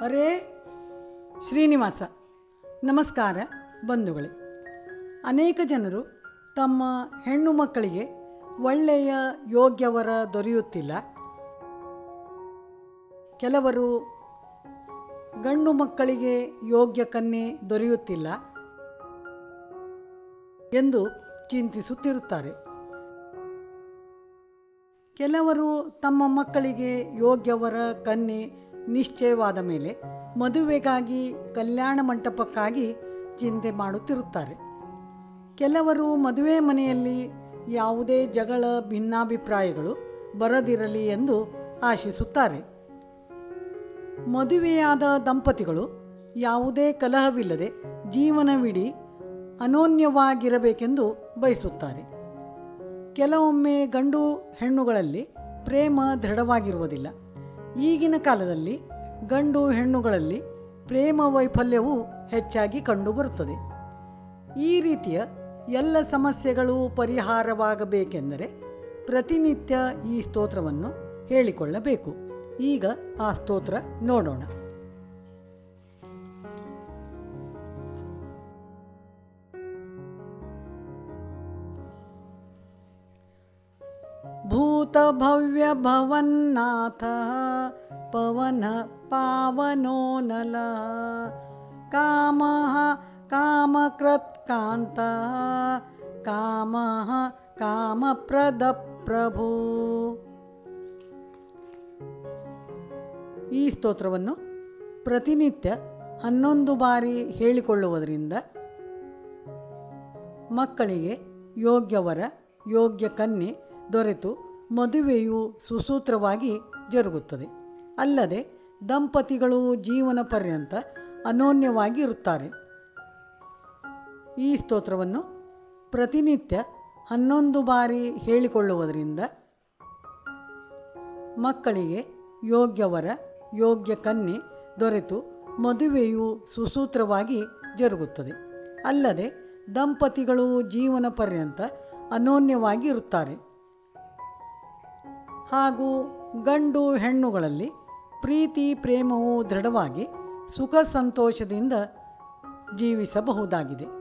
ಅರೇ ಶ್ರೀನಿವಾಸ, ನಮಸ್ಕಾರ ಬಂಧುಗಳೇ. ಅನೇಕ ಜನರು ತಮ್ಮ ಹೆಣ್ಣು ಮಕ್ಕಳಿಗೆ ಒಳ್ಳೆಯ ಯೋಗ್ಯವರ ದೊರೆಯುತ್ತಿಲ್ಲ. ಕೆಲವರು ಗಂಡು ಮಕ್ಕಳಿಗೆ ಯೋಗ್ಯ ಕನ್ಯೆ ದೊರೆಯುತ್ತಿಲ್ಲ ಎಂದು ಚಿಂತಿಸುತ್ತಿರುತ್ತಾರೆ. ಕೆಲವರು ತಮ್ಮ ಮಕ್ಕಳಿಗೆ ಯೋಗ್ಯವರ ಕನ್ಯೆ ನಿಶ್ಚಯವಾದ ಮೇಲೆ ಮದುವೆಗಾಗಿ, ಕಲ್ಯಾಣ ಮಂಟಪಕ್ಕಾಗಿ ಚಿಂತೆ ಮಾಡುತ್ತಿರುತ್ತಾರೆ. ಕೆಲವರು ಮದುವೆ ಮನೆಯಲ್ಲಿ ಯಾವುದೇ ಜಗಳ, ಭಿನ್ನಾಭಿಪ್ರಾಯಗಳು ಬರದಿರಲಿ ಎಂದು ಆಶಿಸುತ್ತಾರೆ. ಮದುವೆಯಾದ ದಂಪತಿಗಳು ಯಾವುದೇ ಕಲಹವಿಲ್ಲದೆ ಜೀವನವಿಡೀ ಅನೋನ್ಯವಾಗಿರಬೇಕೆಂದು ಬಯಸುತ್ತಾರೆ. ಕೆಲವೊಮ್ಮೆ ಗಂಡು ಹೆಣ್ಣುಗಳಲ್ಲಿ ಪ್ರೇಮ ದೃಢವಾಗಿರುವುದಿಲ್ಲ. ಈಗಿನ ಕಾಲದಲ್ಲಿ ಗಂಡು ಹೆಣ್ಣುಗಳಲ್ಲಿ ಪ್ರೇಮ ವೈಫಲ್ಯವು ಹೆಚ್ಚಾಗಿ ಕಂಡುಬರುತ್ತದೆ. ಈ ರೀತಿಯ ಎಲ್ಲ ಸಮಸ್ಯೆಗಳು ಪರಿಹಾರವಾಗಬೇಕೆಂದರೆ ಪ್ರತಿನಿತ್ಯ ಈ ಸ್ತೋತ್ರವನ್ನು ಹೇಳಿಕೊಳ್ಳಬೇಕು. ಈಗ ಆ ಸ್ತೋತ್ರ ನೋಡೋಣ. भूतभव्यभवन्नाथः पवनः पावनो नलः कामः कामकृत्कान्तः कामः ಕಾಮಪ್ರದಪ್ರಭು ಈ ಸ್ತೋತ್ರವನ್ನು ಪ್ರತಿನಿತ್ಯ ಹನ್ನೊಂದು ಬಾರಿ ಹೇಳಿಕೊಳ್ಳುವುದರಿಂದ ಮಕ್ಕಳಿಗೆ ಯೋಗ್ಯವರ ಯೋಗ್ಯ ಕನ್ಯೆ ದೊರೆತು ಮದುವೆಯು ಸುಸೂತ್ರವಾಗಿ ಜರುಗುತ್ತದೆ. ಅಲ್ಲದೆ ದಂಪತಿಗಳು ಜೀವನ ಪರ್ಯಂತ ಅನೋನ್ಯವಾಗಿ ಇರುತ್ತಾರೆ ಈ ಸ್ತೋತ್ರವನ್ನು ಪ್ರತಿನಿತ್ಯ ಹನ್ನೊಂದು ಬಾರಿ ಹೇಳಿಕೊಳ್ಳುವುದರಿಂದ ಮಕ್ಕಳಿಗೆ ಯೋಗ್ಯವರ ಯೋಗ್ಯ ಕನ್ಯೆ ದೊರೆತು ಮದುವೆಯು ಸುಸೂತ್ರವಾಗಿ ಜರುಗುತ್ತದೆ. ಅಲ್ಲದೆ ದಂಪತಿಗಳು ಜೀವನ ಪರ್ಯಂತ ಅನೋನ್ಯವಾಗಿ ಇರುತ್ತಾರೆ ಹಾಗೂ ಗಂಡು ಹೆಣ್ಣುಗಳಲ್ಲಿ ಪ್ರೀತಿ ಪ್ರೇಮವು ದೃಢವಾಗಿ ಸುಖ ಸಂತೋಷದಿಂದ ಜೀವಿಸಬಹುದಾಗಿದೆ.